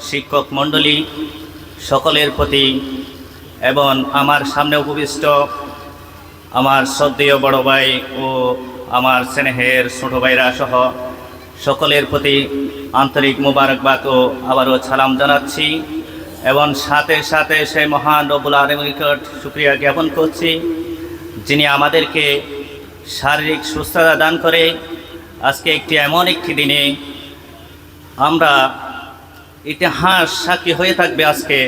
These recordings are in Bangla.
শিক্ষক মণ্ডলী সকলের প্রতি এবং আমার সামনে উপবিষ্ট আমার শ্রদ্ধেয় বড় ভাই ও আমার স্নেহের ছোট ভাইরা সহ সকলের প্রতি আন্তরিক মোবারকবাদ ও আবারও সালাম জানাচ্ছি এবং সাথে সাথে সেই মহান রবুল আলমের নিকট শুক্রিয়া জ্ঞাপন করছি, যিনি আমাদেরকে শারীরিক সুস্থতা দান করে আজকে একটি এমন একটি দিনে আমরা ইতিহাস সাক্ষী হয়ে থাকবে আজকে।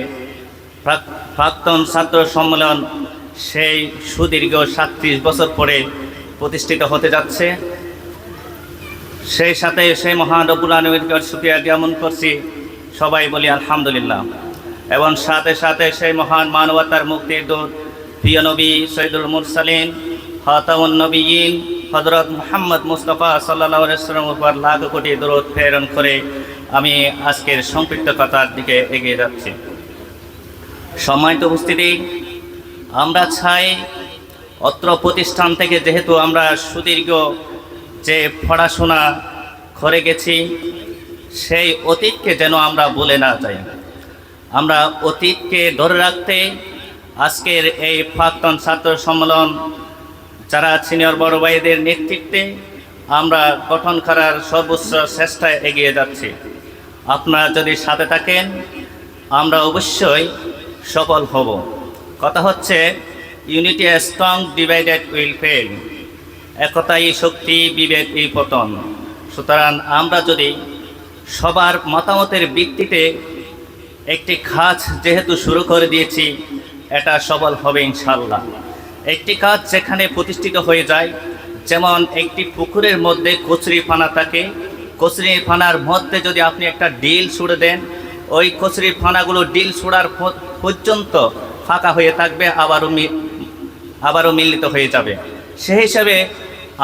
প্রাক্তন ছাত্র সম্মেলন সেই সুদীর্ঘ সাতত্রিশ বছর পরে প্রতিষ্ঠিত হতে যাচ্ছে। সেই সাথে সেই মহান রবুল আলমীর সুক্রিয়া জ্ঞাপন করছি। সবাই বলি আলহামদুলিল্লাহ। এবং সাথে সাথে সেই মহান মানবতার মুক্তির দূত প্রিয় নবী সৈদুল মুরসালিন হতাউন নবীন হজরত মোহাম্মদ মুস্তফা সাল্লাহ সাল্লাম উপর লাখ কোটি দূরত প্রেরণ করে আমি আজকের সংক্ষিপ্ত কথার দিকে এগিয়ে যাচ্ছি। সম্মানিত উপস্থিতি, আমরা চাই অত্র প্রতিষ্ঠান থেকে যেহেতু আমরা সুদীর্ঘ যে পড়াশোনা করে গেছি, সেই অতীতকে যেন আমরা বলে না যাই। আমরা অতীতকে ধরে রাখতে আজকের এই প্রাক্তন ছাত্র সম্মেলন, যারা সিনিয়র বড় ভাইদের নেতৃত্বে আমরা গঠন করার সর্বোচ্চ চেষ্টায় এগিয়ে যাচ্ছি। আপনারা যদি সাথে থাকেন, আমরা অবশ্যই সফল হব। কথা হচ্ছে unity strong divided will fall একতাই শক্তি বিবেক এই পতন। সুতরাং আমরা যদি সবার মতামতের ভিত্তিতে একটি কাজ যেহেতু শুরু করে দিয়েছি, এটা সফল হবে ইনশাল্লাহ একটি কাজ যেখানে প্রতিষ্ঠিত হয়ে যায়, যেমন একটি পুকুরের মধ্যে কচুরি ফানা থাকে কচুরি ফানার মধ্যে যদি আপনি একটা ডিল ছুড়ে দেন, ওই কচুরি ফানাগুলো ডিল ছুড়ার পর্যন্ত ফাঁকা হয়ে থাকবে, আবারও আবারও মিলিত হয়ে যাবে। সেই হিসাবে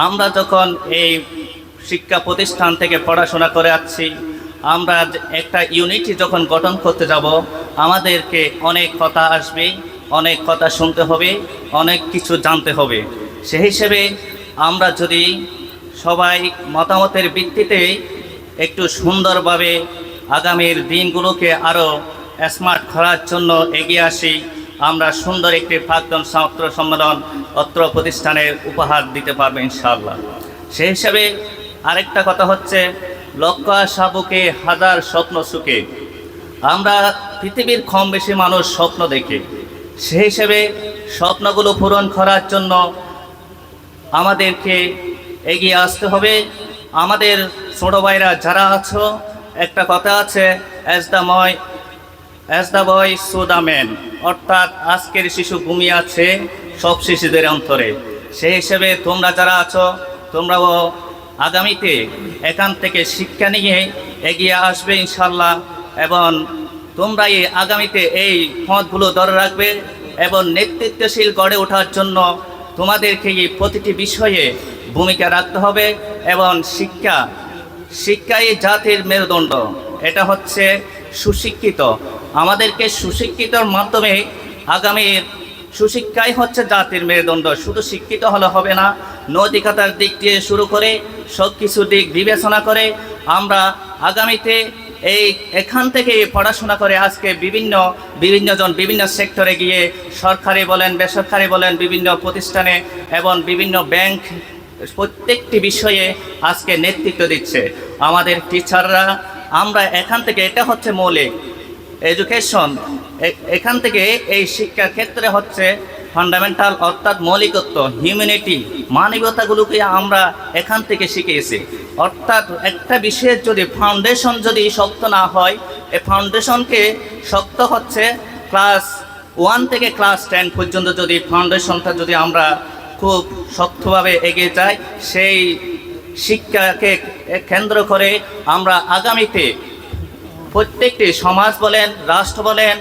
আমরা যখন এই শিক্ষা প্রতিষ্ঠান থেকে পড়াশোনা করে আসছি, আমরা একটা ইউনিটি যখন গঠন করতে যাব, আমাদেরকে অনেক কথা আসবে, অনেক কথা শুনতে হবে, অনেক কিছু জানতে হবে। সেই হিসেবে আমরা যদি সবাই মতামতের ভিত্তিতে একটু সুন্দরভাবে আগামীর দিনগুলোকে আরও স্মার্ট করার জন্য এগিয়ে আসি। আমরা সুন্দর একটি প্রাক্তন ছাত্র সম্মেলন অত্র প্রতিষ্ঠানের উপহার দিতে পারব ইনশাআল্লাহ। সেই হিসাবে আরেকটা কথা হচ্ছে লক্ষ সাবুকে হাজার স্বপ্ন সুখে। আমরা পৃথিবীর কম বেশি মানুষ স্বপ্ন দেখে। সেই হিসেবে স্বপ্নগুলো পূরণ করার জন্য আমাদেরকে এগিয়ে আসতে হবে। আমাদের ছোট ভাইরা যারা আছো, একটা কথা আছে as the my as the boy so the man অর্থাৎ আজকের শিশু ঘুমিয়ে আছে সব শিশুদের অন্তরে। সেই হিসেবে তোমরা যারা আছো, তোমরাও আগামীতে এখান থেকে শিক্ষা নিয়ে এগিয়ে আসবে ইনশাল্লাহ এবং তোমরা এই আগামীতে এই পথগুলো ধরে রাখবে, এবং নেতৃত্বশীল গড়ে ওঠার জন্য তোমাদেরকে এই প্রতিটি বিষয়ে ভূমিকা রাখতে হবে এবং শিক্ষা, শিক্ষাই জাতির মেরুদণ্ড। এটা হচ্ছে সুশিক্ষিত। আমাদেরকে সুশিক্ষিতর মাধ্যমে আগামীর সুশিক্ষাই হচ্ছে জাতির মেরুদণ্ড। শুধু শিক্ষিত হলে হবে না, নৈতিকতার দিক দিয়ে শুরু করে সব কিছু দিক বিবেচনা করে আমরা আগামীতে এই এখান থেকে পড়াশোনা করে আজকে বিভিন্ন, বিভিন্নজন বিভিন্ন সেক্টরে গিয়ে সরকারি বলেন, বেসরকারি বলেন, বিভিন্ন প্রতিষ্ঠানে এবং বিভিন্ন ব্যাংক প্রত্যেকটি বিষয়ে আজকে নেতৃত্ব দিচ্ছে। আমাদের টিচাররা, আমরা এখান থেকে, এটা হচ্ছে মৌলিক, এডুকেশন এখান থেকে এই শিক্ষার ক্ষেত্রে হচ্ছে ফান্ডামেন্টাল অর্থাৎ মৌলিকত্ব হিউম্যানিটি মানবতাগুলোকে আমরা এখান থেকে শিখিয়েছি। অর্থাৎ একটা বিষয়ের যদি ফাউন্ডেশন যদি শক্ত না হয় এই ফাউন্ডেশনকে শক্ত হচ্ছে ক্লাস ওয়ান থেকে ক্লাস টেন পর্যন্ত যদি ফাউন্ডেশনটা যদি আমরা খুব শক্তভাবে এগিয়ে যাই, সেই শিক্ষাকে কেন্দ্র করে আমরা আগামীতে প্রত্যেকটি সমাজ বলেন, রাষ্ট্র বলেন,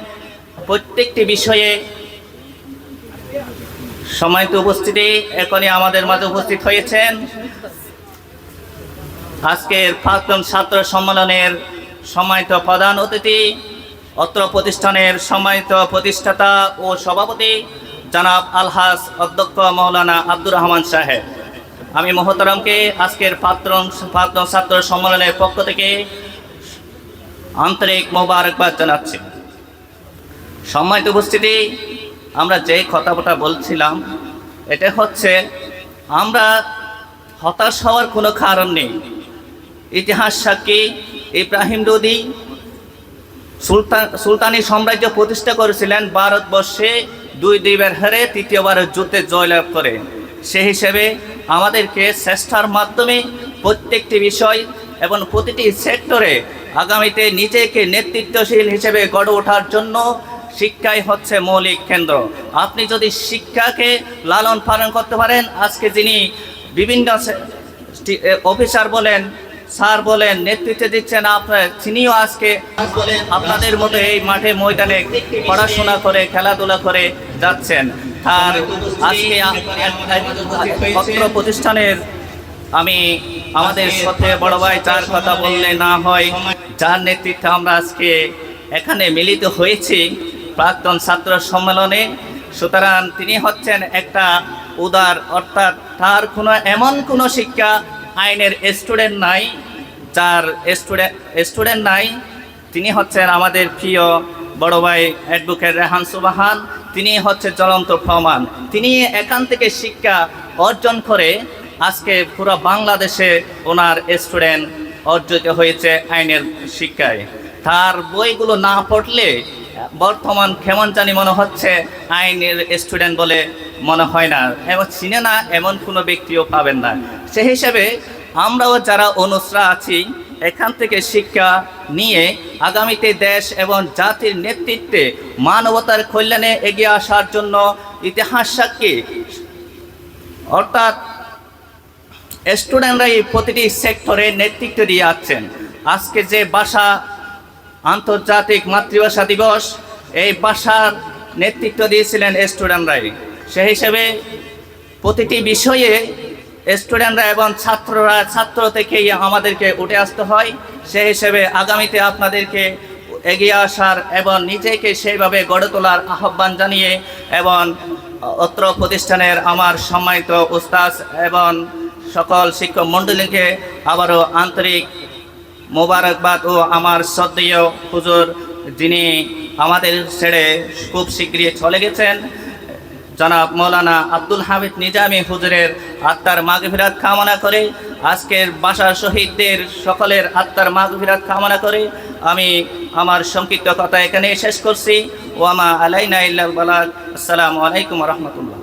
প্রত্যেকটি বিষয়ে সময়ত উপস্থিতি, এখনই আমাদের মাঝে উপস্থিত হয়েছেন আজকের প্রাক্তন ছাত্র সম্মেলনের সম্মানিত প্রধান অতিথি, অত্র প্রতিষ্ঠানের সম্মানিত প্রতিষ্ঠাতা ও সভাপতি, জনাব আলহাস অধ্যক্ষ মৌলানা আব্দুর রহমান সাহেব। আমি মহতরমকে আজকের প্রাক্তন প্রাক্তন ছাত্র সম্মেলনের পক্ষ থেকে আন্তরিক মোবারকবাদ জানাচ্ছি। সম্মানিত উপস্থিতি আমরা যে কথাটা বলছিলাম, এটা হচ্ছে আমরা হতাশ হওয়ার কোনো কারণ নেই। ইতিহাস সাক্ষী ইব্রাহিম লোদি সুলতান সুলতানি সাম্রাজ্য প্রতিষ্ঠা করেছিলেন ভারতবর্ষে দুই দুইবার হারে তৃতীয়বারের যুদ্ধে জয়লাভ করে। সে হিসেবে আমাদেরকে চেষ্টার মাধ্যমে প্রত্যেকটি বিষয় এবং প্রতিটি সেক্টরে আগামীতে নিজেকে নেতৃত্বশীল হিসেবে গড়ে ওঠার জন্য শিক্ষাই হচ্ছে মৌলিক কেন্দ্র। আপনি যদি শিক্ষাকে লালন পালন করতে পারেন, আজকে যিনি বিভিন্ন অফিসার বলেন, স্যার বলেন, নেতৃত্ব দিচ্ছেন আপনার তিনিও আজকে আপনাদের মতো এই মাঠে ময়দানে পড়াশোনা করে, খেলাধুলা করে যাচ্ছেন। আর আজকে পত্র প্রতিষ্ঠানের আমি আমাদের সাথে বড় ভাই যার কথা বললে না হয়, যার নেতৃত্বে আমরা আজকে এখানে মিলিত হয়েছি। প্রাক্তন ছাত্র সম্মেলনে, সুতরাং তিনি হচ্ছেন একটা উদার, অর্থাৎ তার কোনো এমন কোনো শিক্ষা আইনের স্টুডেন্ট নাই, যার স্টুডেন্ট স্টুডেন্ট নাই। তিনি হচ্ছেন আমাদের প্রিয় বড় ভাই অ্যাডভোকেট রেহান সুবাহান। তিনি হচ্ছে জ্বলন্ত প্রমাণ। তিনি এখান থেকে শিক্ষা অর্জন করে আজকে পুরো বাংলাদেশে ওনার স্টুডেন্ট অর্জিত হয়েছে আইনের শিক্ষায়। তার বইগুলো না পড়লে বর্তমান কেমন জানি মনে হচ্ছে আইনের স্টুডেন্ট বলে মনে হয় না। এবং চিনে না, এমন কোনো ব্যক্তিও পাবেন না। সে হিসেবে আমরাও যারা অনুসরা আছি, এখান থেকে শিক্ষা নিয়ে আগামীতে দেশ এবং জাতির নেতৃত্বে মানবতার কল্যাণে এগিয়ে আসার জন্য ইতিহাস সাক্ষী। অর্থাৎ স্টুডেন্টরা এই প্রতিটি সেক্টরে নেতৃত্ব দিয়ে আসছেন। আজকে যে ভাষা আন্তর্জাতিক মাতৃভাষা দিবস এই ভাষার নেতৃত্ব দিয়েছিলেন স্টুডেন্টরাই। সেই হিসেবে প্রতিটি বিষয়ে স্টুডেন্টরা এবং ছাত্ররা, ছাত্র থেকেই আমাদেরকে উঠে আসতে হয়। সেই হিসেবে আগামীতে আপনাদেরকে এগিয়ে আসার এবং নিজেকে সেইভাবে গড়ে তোলার আহ্বান জানিয়ে এবং অত্র প্রতিষ্ঠানের আমার সম্মানিত উস্তাজ এবং সকল শিক্ষক মণ্ডলীকে আবারও আন্তরিক মোবারকবাদ ও আমার শ্রদ্ধেয় হুজুর, যিনি আমাদের ছেড়ে খুব শীঘ্রই চলে গেছেন, জনাব মৌলানা আব্দুল হামিদ নিজামী হুজুরের আত্মার মাগফিরাত কামনা করে, আজকের বাসার শহীদদের সকলের আত্মার মাগফিরাত কামনা করে, আমি আমার সংক্ষিপ্ত কথা এখানে শেষ করছি। ওয়ামা আলাইনা ইল্লাল বালাগ। আসসালামু আলাইকুম রহমতুল্লাহ।